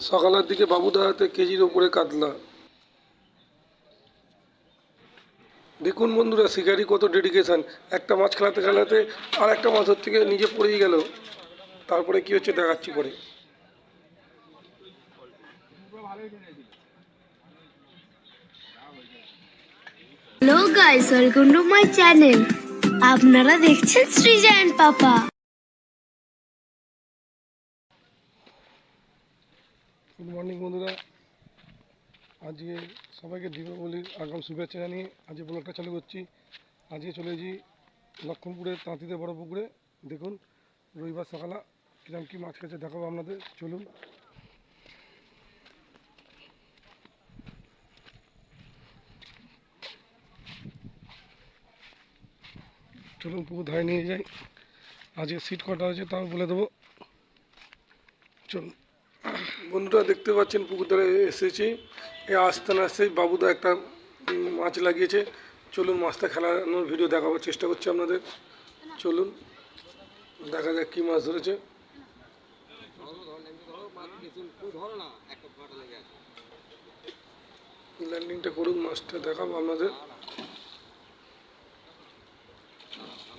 সকালের দিকে বাবুদা হাতে কেজির ওপরে কাতলা দেখুন বন্ধুরা, শিকারি কত ডেডিকেশন একটা মাছ খেলাতে খেলাতে আর একটা মাছ ওর থেকে নিজে পড়েই গেল। তারপরে কি হচ্ছে দেখাচ্ছি পরে। Hello guys welcome to my channel আপনারা দেখছেন সৃজন পাপা। গুড মর্নিং বন্ধুরা। আজকে সবাইকে দীপাবলির আগাম শুভেচ্ছা জানিয়ে আজকে ব্লগটা চালু করছি। আজকে চলে এসেছি লক্ষণপুরের তাঁতিতে বড় পুকুরে। দেখুন, রবিবার সকালে কিরম কী মাছ খেয়েছে, দেখাবো আপনাদের। চলুন। চলুন, পুকুর ধারে নিয়ে যাই। আজকে সিট কটা আছে তাও বলে দেবো। চলুন। বন্ধুরা দেখতে পাচ্ছেন পুকুর ধারে এসেছি। এ আসতে না আসতেই বাবুদা একটা মাছ লাগিয়েছে। চলুন মাছটা খেলানোর ভিডিও দেখাবার চেষ্টা করছি আপনাদের। চলুন, দেখা যাক কী মাছ ধরেছে। ল্যান্ডিংটা করুন মাছটা দেখাবো আপনাদের।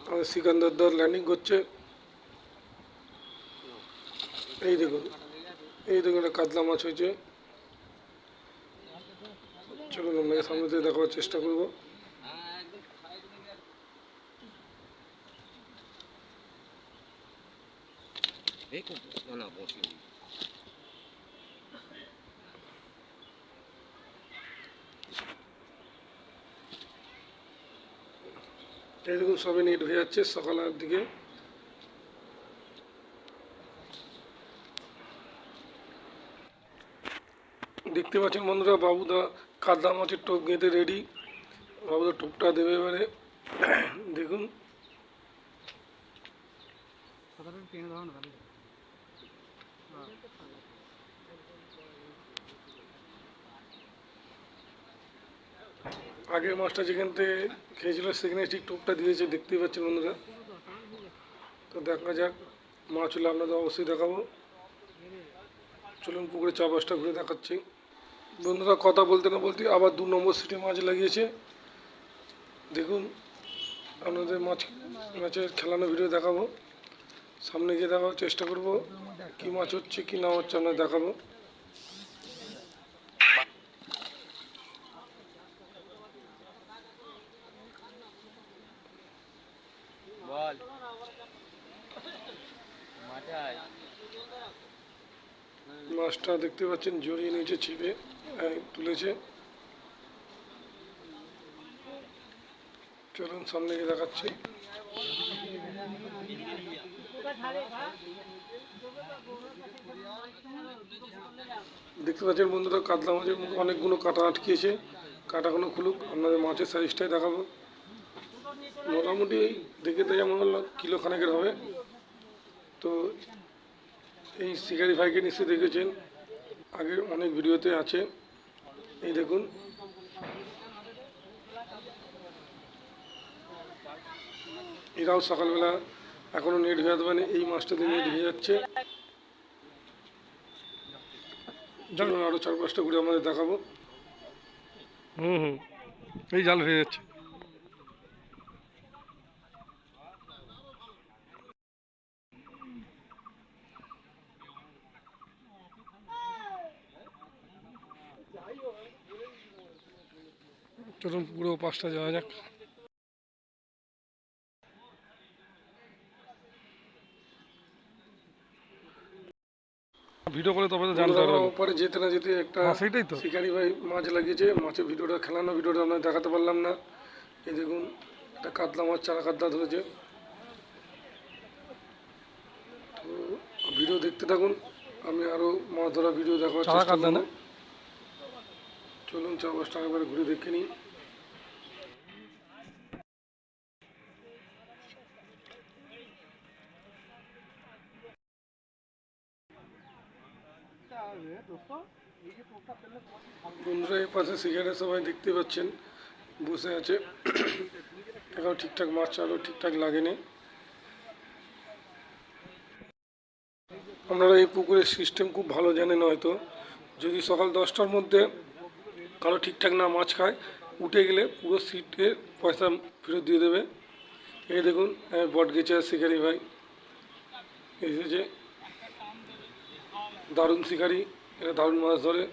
আমাদের সিকান্দার দর ল্যান্ডিং করছে। এই দেখুন এই দেখুন একটা কাতলা মাছ হয়েছে। চলুন আপনাকে সামনে থেকে দেখাবার চেষ্টা করব। এই দেখুন সবে নেট হয়ে যাচ্ছে সকালের দিকে। দেখতে পাচ্ছেন বন্ধুরা বাবুদা কাদা মাছের টোপ গেঁথে রেডি বাবুদা টোপটা দেবে এবারে। দেখুন। আগের মাছটা যেখান থেকে খেয়েছিল সেখানে ঠিক টোপটা দিয়েছে দেখতেই পাচ্ছেন বন্ধুরা। তো দেখা যাক মাছ হলে আপনাদের অবশ্যই দেখাবো। চলুন পুকুরে চা বাসটা ঘুরে দেখাচ্ছি। বন্ধুরা, কথা বলতে না বলতে আবার দু নম্বর সিটে মাছ লাগিয়েছে। দেখুন, আপনাদের মাছ, মাছের খেলানো ভিডিও দেখাবো। সামনে গিয়ে দেখার চেষ্টা করব, কি মাছ হচ্ছে, কি না হচ্ছে আপনাদের দেখাবো। মাছটা দেখতে পাচ্ছেন, জড়িয়ে নিয়েছে ছিপে তুলেছে। চলুন সামনে গিয়ে দেখাচ্ছি। দেখতে পাচ্ছেন বন্ধুরা, কাতলা মাছের মুখে অনেকগুলো কাটা আটকিয়েছে। কাটাগুলো খুলুক, আপনাদের মাছের সাইজটাই দেখাবো। মোটামুটি দেখে তো যেমন হলো কিলো খানেকের হবে। তো এই শিকারি ভাইকে নিশ্চয়ই দেখেছেন। আগে অনেক ভিডিওতে আছে। এই দেখুন। এরাও সকালবেলা এখনও নেট হয়ে যাবে না এই মাছটাতে নেট হয়ে যাচ্ছে। আরও চার পাঁচটা ঘুরে আমাদের দেখাবো। হুম হুম। এই জাল হয়ে যাচ্ছে। চলুন পুরো পাঁচটা যাওয়া যাক। ভিডিও করে তবে তো জানতে ওপরে যেতে না যেতে একটা সেটাই তো। শিকারি ভাই মাছ লাগিয়েছে। মাছের ভিডিওটা খেলানো ভিডিওটা আমরা দেখাতে পারলাম না। এই দেখুন একটা কাতলা মাছ চারা কাতলা ধরেছে। তো ভিডিও দেখতে থাকুন। আমি আরও মাছ ধরা ভিডিও দেখার চেষ্টা করব। চলুন চার পাঁচটা একবার ঘুরে দেখে নিই। বন্ধুরা, এই পাশে সিগারেট সবাই দেখতে পাচ্ছেন, বসে আছে। এখন ঠিকঠাক মাছ চালও ঠিকঠাক লাগেনি। আপনারা এই পুকুরের সিস্টেম খুব ভালো জানেন হয়তো। যদি সকাল দশটার মধ্যে কারও ঠিকঠাক না মাছ খায়, উঠে গেলে পুরো সিটে পয়সা ফেরত দিয়ে দেবে। এই দেখুন বট গেছে শিকারি ভাই। এসেছে দারুণ শিকারি এরা দারুণ মাছ ধরে।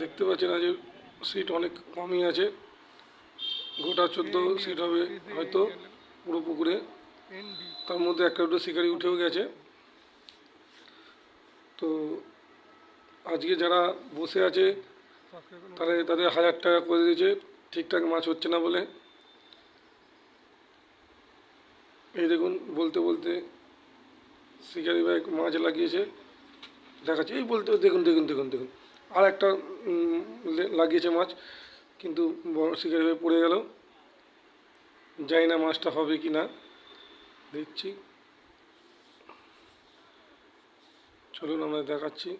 দেখতে পাচ্ছেন আজ সিট অনেক কমই আছে। গোটা চোদ্দ সিট হবে হয়তো পুরো পুকুরে। তার মধ্যে একটা দুটো শিকারি উঠেও গেছে। তো আজকে যারা বসে আছে, তাহলে তাদের হাজার টাকা করে দিয়েছে। ঠিকঠাক মাছ হচ্ছে না বলে এই দেখুন, বলতে বলতে শিকারি ভাই মাছ লাগিয়েছে, দেখাচ্ছে। এই বলতে, দেখুন দেখুন দেখুন দেখুন। আর একটা লাগিয়েছে মাছ, কিন্তু বড় শিকারি ভাই পড়ে গেল। জানি না মাছটা হবে কি না, দেখছি। চলুন, আমরা দেখাচ্ছি।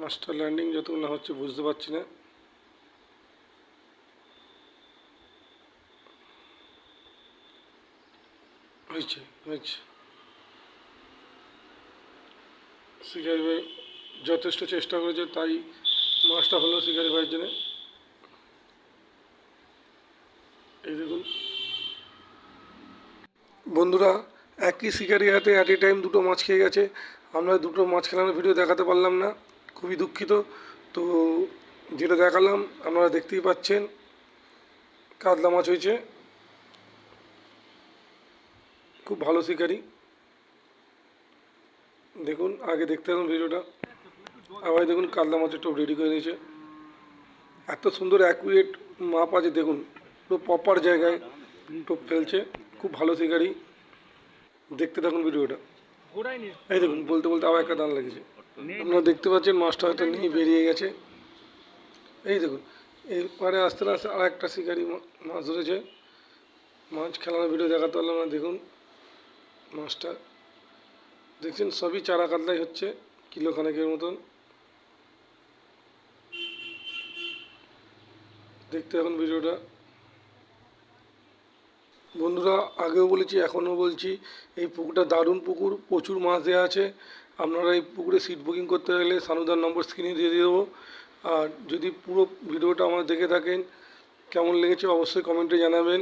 মাছটা ল্যান্ডিং যতক্ষণ না হচ্ছে, বুঝতে পারছি না। শিকারি ভাই যথেষ্ট চেষ্টা করেছে, তাই মাছটা হলো শিকারি ভাইয়ের জন্য। এই দেখুন। বন্ধুরা, একই শিকারি হাতে অ্যাট এ টাইম দুটো মাছ খেয়ে গেছে। আমরা দুটো মাছ খেলানোর ভিডিও দেখাতে পারলাম না, খুবই দুঃখিত। তো যেটা দেখালাম, আপনারা দেখতেই পাচ্ছেন, কাতলা মাছ হয়েছে। খুব ভালো শিকারি। দেখুন, আগে দেখতে থাকুন ভিডিওটা। আবার দেখুন কাতলা মাছের টোপ রেডি করে নিয়েছে। এত সুন্দর অ্যাকুরেট মাপ আছে, দেখুন। পুরো প্রপার জায়গায় টোপ ফেলছে। খুব ভালো শিকারি। দেখতে থাকুন ভিডিওটা। এই দেখুন, বলতে বলতে আবার একটা দান লেগেছে আপনারা দেখতে পাচ্ছেন, মাছটা হয়তো নিয়ে বেরিয়ে গেছে। এই দেখুন, এরপরে আস্তে আস্তে আর একটা শিকারি মাছ ধরেছে। মাছ খেলানোর ভিডিও দেখাতে পারলাম না, দেখুন। মাছটা। দেখছেন, সবই চারা কাতলাই হচ্ছে, কিলো খানেকের মতন। দেখতে এখন ভিডিওটা। বন্ধুরা, আগেও বলেছি, এখনও বলছি, এই পুকুরটা দারুণ পুকুর, প্রচুর মাছ দেওয়া আছে। আপনারা এই পুকুরে সিট বুকিং করতে গেলে সানুদার নম্বর স্ক্রিনে দিয়ে দেবো। আর যদি পুরো ভিডিওটা আমার দেখে থাকেন, কেমন লেগেছে অবশ্যই কমেন্টে জানাবেন।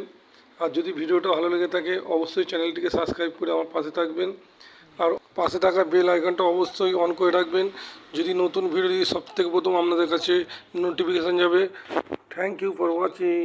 আর যদি ভিডিওটা ভালো লেগে থাকে, অবশ্যই চ্যানেলটিকে সাবস্ক্রাইব করে আমার পাশে থাকবেন। আর পাশে থাকা বেল আইকনটা অবশ্যই অন করে রাখবেন। যদি নতুন ভিডিও সব থেকে প্রথম আপনাদের কাছে নোটিফিকেশান যাবে থ্যাংক ইউ ফর ওয়াচিং